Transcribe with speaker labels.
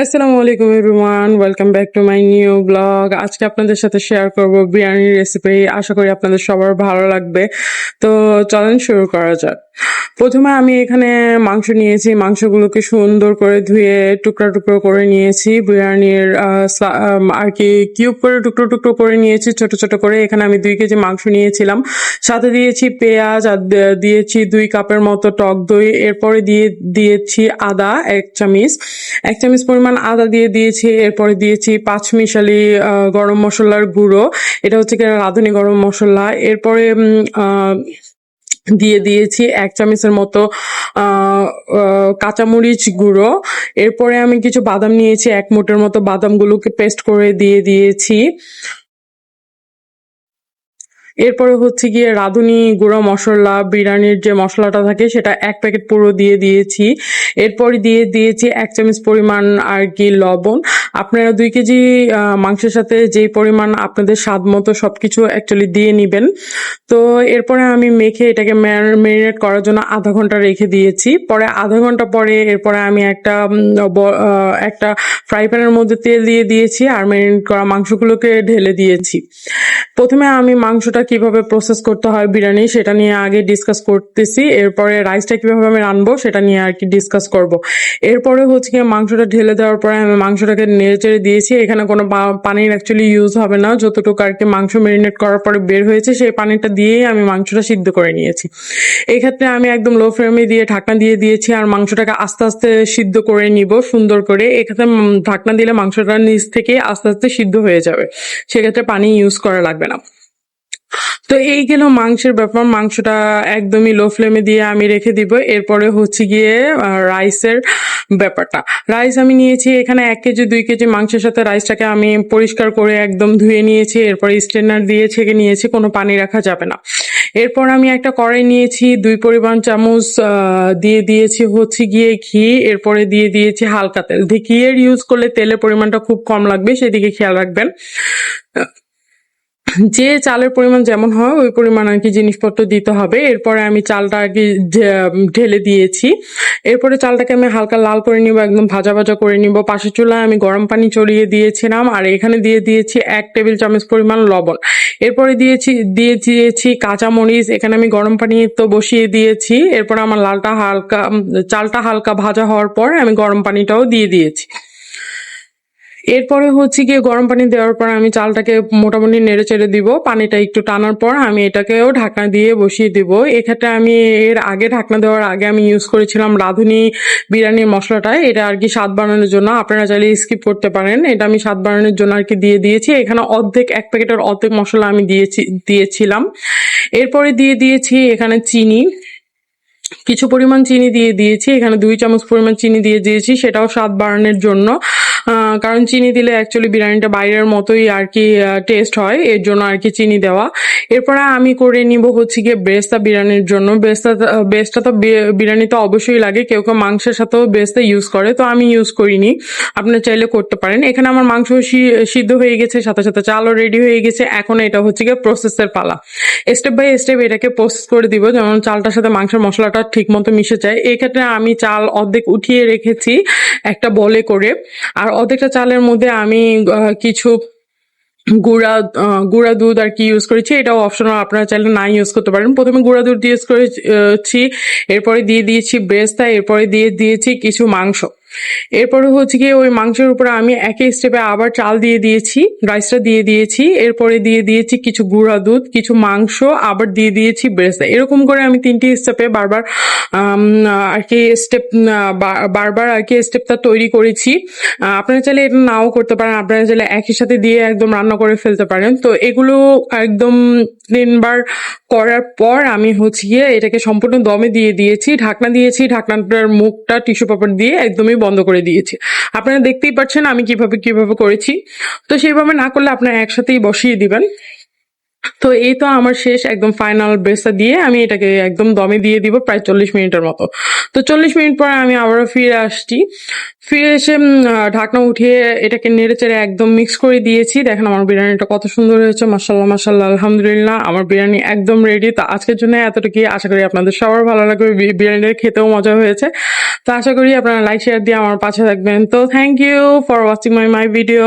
Speaker 1: আসসালামু আলাইকুম everyone welcome back to my new blog আজকে আপনাদের সাথে শেয়ার করব বিরিয়ানির রেসিপি আশা করি আপনাদের সবার ভালো লাগবে। তো চলেন শুরু করা যাক। প্রথমে আমি এখানে মাংস নিয়েছি, মাংসগুলোকে সুন্দর করে ধুয়ে টুকরা টুকরো করে নিয়েছি। বিরিয়ানির আর কি কিউব করে টুকরো টুকরো করে নিয়েছি, ছোট ছোট করে। এখানে আমি দুই কেজি মাংস নিয়েছিলাম। সাথে দিয়েছি পেঁয়াজ আর দিয়েছি দুই কাপের মতো টক দই। এরপরে দিয়ে, দিয়েছি আদা, এক চামিচ। এক চামিচ পরিমাণ আদা দিয়ে দিয়েছি। এরপরে দিয়েছি পাঁচ মিশালি গরম মশলার গুঁড়ো। এটা হচ্ছে কি রাঁধুনি গরম মশলা। এরপরে দিয়ে দিয়েছি এক চামচের মতো কাঁচামরিচ গুঁড়ো। এরপরে আমি কিছু বাদাম নিয়েছি, এক মুঠের মতো বাদামগুলোকে পেস্ট করে দিয়ে দিয়েছি। এরপরে হচ্ছে গিয়ে রাঁধুনি, গুঁড়ো মশলা, বিরিয়ানির যে মশলাটা থাকে সেটা এক প্যাকেট পুরো দিয়ে দিয়েছি। এরপরে দিয়ে দিয়েছি এক চামচ পরিমাণ আর কি লবণ। আপনারা দুই কেজি মাংসের সাথে যেই পরিমাণ আপনাদের স্বাদ মতো সব কিছু অ্যাকচুয়ালি দিয়ে নিবেন। তো এরপরে আমি মেখে এটাকে ম্যারিনেট করার জন্য আধা ঘণ্টা রেখে দিয়েছি। পরে আধা ঘণ্টা পরে এরপরে আমি একটা একটা ফ্রাই প্যানের মধ্যে তেল দিয়ে দিয়েছি আর ম্যারিনেট করা মাংসগুলোকে ঢেলে দিয়েছি। প্রথমে আমি মাংসটা কীভাবে প্রসেস করতে হয় বিরিয়ানি, সেটা নিয়ে আগে ডিসকাস করতেছি। এরপরে রাইসটা কীভাবে আমি রানবো সেটা নিয়ে আর কি ডিসকাস করব। এরপরে হচ্ছে কি মাংসটা ঢেলে দেওয়ার পরে আমি মাংসটাকে নেড়ে চেড়ে দিয়েছি। এখানে কোনো পানির অ্যাকচুয়ালি ইউজ হবে না। যতটুকু আর কি মাংস মেরিনেট করার পরে বের হয়েছে, সেই পানিটা দিয়েই আমি মাংসটা সিদ্ধ করে নিয়েছি। এক্ষেত্রে আমি একদম লো ফ্লেমে দিয়ে ঢাকনা দিয়ে দিয়েছি আর মাংসটাকে আস্তে আস্তে সিদ্ধ করে নিব সুন্দর করে। এক্ষেত্রে ঢাকনা দিলে মাংসটা নিচ থেকে আস্তে আস্তে সিদ্ধ হয়ে যাবে। সেক্ষেত্রে পানি ইউজ করা লাগবে না। তো এই গেল মাংসের ব্যাপার। মাংসটা একদমই লো ফ্লেমে দিয়ে আমি রেখে দিব। এরপরে হচ্ছে গিয়ে রাইসের ব্যাপারটা। রাইস আমি নিয়েছি এখানে এক কেজি, দুই কেজি মাংসের সাথে রাইসটাকে আমি পরিষ্কার করে একদম ধুয়ে নিয়েছি। এরপরে স্ট্রেনার দিয়ে ছেঁকে নিয়েছি, কোনো পানি রাখা যাবে না। এরপর আমি একটা কড়াই নিয়েছি, দুই পরিমাণ চামচ দিয়ে দিয়েছি হচ্ছে গিয়ে ঘি। এরপরে দিয়ে দিয়েছি হালকা তেল। ঘিয়ের ইউজ করলে তেলের পরিমাণটা খুব কম লাগবে, সেদিকে খেয়াল রাখবেন। যে চালের পরিমাণ যেমন হয়, ওই পরিমাণ আর কি জিনিসপত্র দিতে হবে। এরপরে আমি চালটা আর কি ঢেলে দিয়েছি। এরপরে চালটাকে আমি হালকা লাল করে নিব, একদম ভাজা ভাজা করে নিব। পাশের চুলায় আমি গরম পানি চড়িয়ে দিয়েছিলাম, আর এখানে দিয়ে দিয়েছি এক টেবিল চামচ পরিমাণ লবণ। এরপরে দিয়েছি, দিয়ে দিয়েছি কাঁচামরিচ, এখানে আমি গরম পানি তো বসিয়ে দিয়েছি। এরপরে আমার লালটা হালকা চালটা হালকা ভাজা হওয়ার পর আমি গরম পানিটাও দিয়ে দিয়েছি। এরপরে হচ্ছে গিয়ে গরম পানি দেওয়ার পর আমি চালটাকে মোটামুটি নেড়ে চেড়ে দিব। পানিটা একটু টানার পর আমি এটাকেও ঢাকনা দিয়ে বসিয়ে দিব। এক্ষেত্রে আমি এর আগে ঢাকনা দেওয়ার আগে আমি ইউজ করেছিলাম রাঁধুনি বিরিয়ানির মশলাটা। এটা আর কি স্বাদ বাড়ানোর জন্য। আপনারা চাইলে স্কিপ করতে পারেন। এটা আমি স্বাদ বাড়ানোর জন্য আর কি দিয়ে দিয়েছি। এখানে অর্ধেক, এক প্যাকেটের অর্ধেক মশলা আমি দিয়েছি, দিয়েছিলাম। এরপরে দিয়ে দিয়েছি এখানে চিনি। কিছু পরিমাণ চিনি দিয়ে দিয়েছি। এখানে দুই চামচ পরিমাণ চিনি দিয়ে দিয়েছি। সেটাও স্বাদ বাড়ানোর জন্য। কারণ চিনি দিলে অ্যাকচুয়ালি বিরিয়ানিটা বাইরের মতোই আর কি টেস্ট হয়, এর জন্য আর কি চিনি দেওয়া। এরপরে আমি করে নিব হচ্ছে গিয়ে বেস্তা বিরিয়ানির জন্য। বেস্তা বেস্তা তো বিরিয়ানি তো অবশ্যই লাগে, কেউ কেউ মাংসের সাথেও বেস্তা ইউজ করে, তো আমি ইউজ করিনি। আপনার চাইলে করতে পারেন। এখানে আমার মাংস সিদ্ধ হয়ে গেছে, সাথে সাথে চালও রেডি হয়ে গেছে। এখন এটা হচ্ছে গিয়ে প্রসেসের পালা। স্টেপ বাই স্টেপ এটাকে প্রসেস করে দিব। যেমন চালটার সাথে মাংসের মশলাটা ঠিক মতো মিশে যায়। এই ক্ষেত্রে আমি চাল অর্ধেক উঠিয়ে রেখেছি একটা বলে করে। আর অর্ধেকটা চালের মধ্যে আমি কিছু গুঁড়া গুঁড়া দুধ আর কি ইউজ করেছি। এটাও অপশনাল আপনারা চাইলে না ইউজ করতে পারেন। প্রথমে গুঁড়া দুধ ইউজ করেছি, এরপরে দিয়ে দিয়েছি বেস্তা এরপরে দিয়ে দিয়েছি কিছু মাংস। এরপরে হচ্ছে গিয়ে ওই মাংসের উপরে আমি একই স্টেপে আবার চাল দিয়ে দিয়েছি রাইসটা দিয়ে দিয়েছি, এরপরে দিয়ে দিয়েছি কিছু গুঁড়া দুধ, কিছু মাংস, আবার দিয়ে দিয়েছি বেস্তা এরকম করে আমি তিনটি স্টেপে বারবার আর কি স্টেপ বারবার আর কি স্টেপটা তৈরি করেছি। আপনারা চাইলে এটা নাও করতে পারেন, আপনারা চাইলে একই সাথে দিয়ে একদম রান্না করে ফেলতে পারেন। তো এগুলো একদম তিনবার করার পর আমি হচ্ছে গিয়ে এটাকে সম্পূর্ণ দমে দিয়ে দিয়েছি, ঢাকনা দিয়েছি, ঢাকনাটার মুখটা টিস্যু পেপার দিয়ে একদমই বন্ধ করে দিয়েছি। আপনারা দেখতেই পাচ্ছেন আমি কীভাবে কীভাবে করেছি। তো সেইভাবে না করলে আপনারা একসাথেই বসিয়ে দিবেন। তো এই তো আমার শেষ একদম ফাইনাল ব্রেসটা দিয়ে আমি এটাকে একদম দমে দিয়ে দিব প্রায় চল্লিশ মিনিটের মতো। তো চল্লিশ মিনিট পরে আমি আবারও ফিরে আসছি। ফিরে এসে ঢাকনা উঠিয়ে এটাকে নেড়ে চেড়ে একদম মিক্স করে দিয়েছি। দেখেন আমার বিরিয়ানিটা কত সুন্দর হয়েছে মাসাল্লাহ মাসাল্লাহ আলহামদুলিল্লাহ। আমার বিরিয়ানি একদম রেডি তো আজকের জন্য এতটুকুই। আশা করি আপনাদের সবার ভালো লাগবে। বিরিয়ানিটা খেতেও মজা হয়েছে। তো আশা করি আপনারা লাইক শেয়ার দিয়ে আমার পাশে থাকবেন। তো thank you for watching my my video